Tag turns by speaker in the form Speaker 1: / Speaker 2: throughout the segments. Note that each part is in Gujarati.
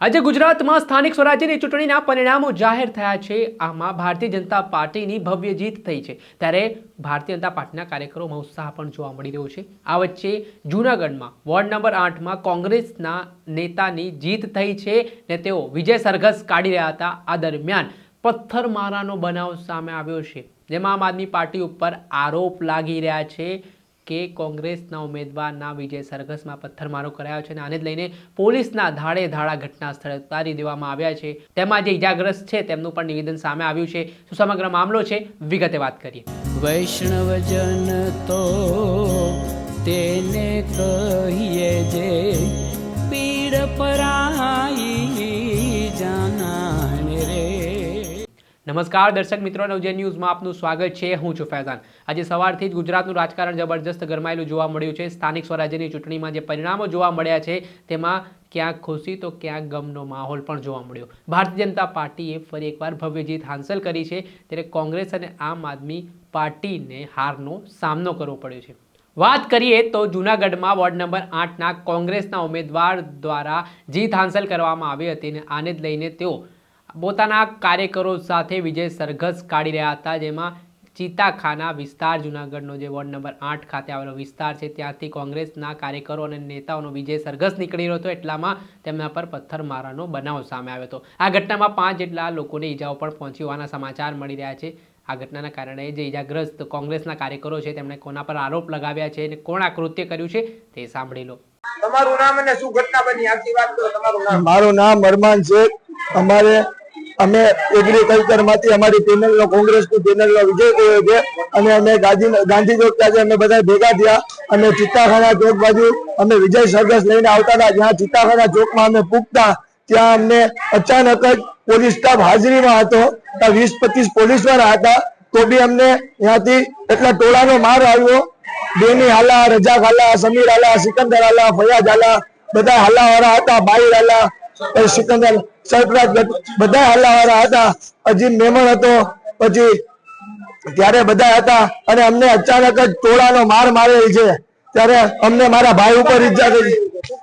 Speaker 1: આજે ગુજરાતમાં સ્થાનિક સ્વરાજ્યની ચૂંટણીના પરિણામો જાહેર થયા છે. આમાં ભારતીય જનતા પાર્ટીની ભવ્ય જીત થઈ છે. ત્યારે ભારતીય જનતા પાર્ટીના કાર્યકરોમાં ઉત્સાહ પણ જોવા મળી રહ્યો છે. આ વચ્ચે જૂનાગઢમાં વોર્ડ નંબર આઠમાં કોંગ્રેસના નેતાની જીત થઈ છે ને તેઓ વિજય સરઘસ કાઢી રહ્યા હતા. આ દરમિયાન પથ્થરમારાનો બનાવ સામે આવ્યો છે. જેમાં આમ આદમી પાર્ટી ઉપર આરોપ લાગી રહ્યા છે. કે કોંગ્રેસના ઉમેદવારના વિજય સરઘસમાં પથ્થરમારો કરાયો છે અને આને લઈને પોલીસના ધાડે ધાડા ઘટના સ્થળે ઉતારી દેવામાં આવ્યા છે. તેમાં જે ઇજાગ્રસ્ત છે તેમનું પણ નિવેદન સામે આવ્યું છે. શું સમગ્ર મામલો છે? વિગતે વાત કરીએ.
Speaker 2: વૈષ્ણવજન તો તેને કહીએ જે પીડ પરાઈ
Speaker 1: નમસ્કાર દર્શક મિત્રો, નવજે ન્યૂઝમાં આપનું સ્વાગત છે. હું છું ફૈઝાન. આજે સવારથી જ ગુજરાતનું રાજકારણ જબરજસ્ત ગરમાયેલું જોવા મળ્યું છે. સ્થાનિક સ્વરાજ્યની ચૂંટણીમાં જે પરિણામો જોવા મળ્યા છે, તેમાં ક્યાંક ખુશી તો ક્યાંક ગમનો માહોલ પણ જોવા મળ્યો. ભારતીય જનતા પાર્ટીએ ફરી એકવાર ભવ્ય જીત હાંસલ કરી છે, ત્યારે કોંગ્રેસ અને આમ આદમી પાર્ટીને હારનો સામનો કરવો પડ્યો છે. વાત કરીએ તો જૂનાગઢમાં વોર્ડ નંબર આઠના કોંગ્રેસના ઉમેદવાર દ્વારા જીત હાંસલ કરવામાં આવી હતી અને આને જ લઈને તેઓ પોતાના કાર્યકરો સાથે વિજય સરઘસ કાઢી રહ્યા હતા જેમાં ચિતાખાના વિસ્તાર જૂનાગઢનો જે વોર્ડ નંબર આઠ ખાતે આવેલો વિસ્તાર છે ત્યાંથી કોંગ્રેસના કાર્યકરો અને નેતાઓનો વિજય સરઘસ નીકળી રહ્યો હતો એટલામાં તેમના પર પથ્થરમારાનો બનાવ સામે આવ્યો હતો. આ ઘટનામાં પાંચ જેટલા લોકોને ઈજાઓ પણ પહોંચી હોવાના સમાચાર મળી રહ્યા છે. આ ઘટનાના કારણે જે ઈજાગ્રસ્ત કોંગ્રેસના કાર્યકરો છે તેમણે કોના પર આરોપ લગાવ્યા છે અને કોણ આ કૃત્ય કર્યું છે તે સાંભળી લો.
Speaker 3: તમારું નામ અને શું ઘટના બની? આખી વાત કરો તમારું નામ.
Speaker 4: મારું નામ અરમાન શેખ અમારે અમે એગ્રીકલ્ચરમાંથી અમારી પેનલ નો કોંગ્રેસની પેનલ નો વિજય થયો છે. અને અમે ગાંધી ચોક પાસે અમે બધા ભેગા થયા. અને ચિત્તાખાના ચોક બાજુ અમે વિજય સરઘસ લઈને આવતા હતા. જ્યાં ચિત્તાખાના ચોકમાં અમે પૂગતા, ત્યાં અમને અચાનક જ પોલીસ સ્ટાફ હાજરીમાં હતો. ત્યાં વીસ પચીસ પોલીસવાળા હતા. તો બી અમને ત્યાંથી એટલા ટોળાનો માર આવ્યો. બેની હાલા, રજાક હાલા, સમીર હાલા, સિકંદર હાલા ફયાજ હાલા, બધા હાલા વાળા હતા, બાઈર હાલા સિકંદર સરફરાજ બધા હાલા વાળા હતા. પછી મેમણ હતો. પછી ત્યારે બધા હતા અને અમને અચાનક જ ટોળાનો માર મારેલ છે. ત્યારે અમને મારા ભાઈ ઉપર ઈજા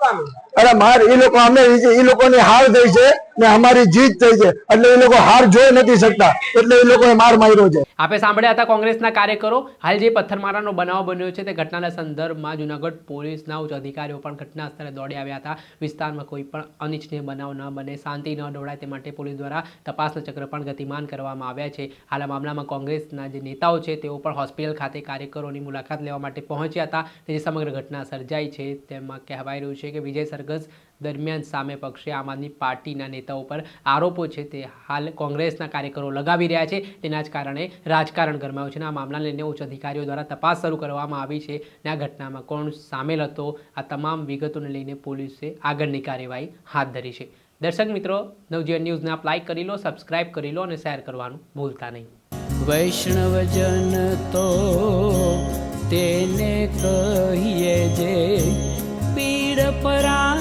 Speaker 3: કામ
Speaker 4: અરે માર એ લોકો અમે એ લોકોની હાર થઈ છે ને અમારી જીત થઈ છે. એટલે એ લોકો હાર જોઈ નથી શકતા. એટલે એ લોકોએ માર માર્યો છે.
Speaker 1: આપે સાંભળ્યા હતા કોંગ્રેસના કાર્યકરો? હાલ જે પથ્થરમારાનો બનાવ બન્યો છે તે ઘટનાના સંદર્ભમાં જૂનાગઢ પોલીસના ઉચ્ચ અધિકારીઓ પણ ઘટના સ્થળે દોડી આવ્યા હતા. વિસ્તારમાં કોઈ પણ અનિચ્છનીય બનાવ ન બને, શાંતિ ન દોડાય તે માટે પોલીસ દ્વારા તપાસના ચક્ર પણ ગતિમાન કરવામાં આવ્યા છે. હાલ આ મામલામાં કોંગ્રેસના જે નેતાઓ છે તેઓ પણ હોસ્પિટલ ખાતે કાર્યકરોની મુલાકાત લેવા માટે પહોંચ્યા હતા. જે સમગ્ર ઘટના સર્જાઈ છે તેમાં કહેવાય રહ્યું છે કે વિજય સરઘસ દરમિયાન સામે પક્ષે આમ આદમી પાર્ટીના નેતાઓ પર આરોપો છે તે હાલ કોંગ્રેસના કાર્યકરો લગાવી રહ્યા છે. તેના જ કારણે રાજકારણ ગરમાયું છે અને આ મામલાને લઈને ઉચ્ચ અધિકારીઓ દ્વારા તપાસ શરૂ કરવામાં આવી છે અને આ ઘટનામાં કોણ સામેલ હતો, આ તમામ વિગતોને લઈને પોલીસે આગળની કાર્યવાહી હાથ ધરી છે. દર્શક મિત્રો, નવજીવન ન્યૂઝને આપ લાઇક કરી લો સબસ્ક્રાઇબ કરી લો અને શેર કરવાનું ભૂલતા નહીં.
Speaker 2: વૈષ્ણવજન તો તેને કહીએ જે પીડ પરાઈ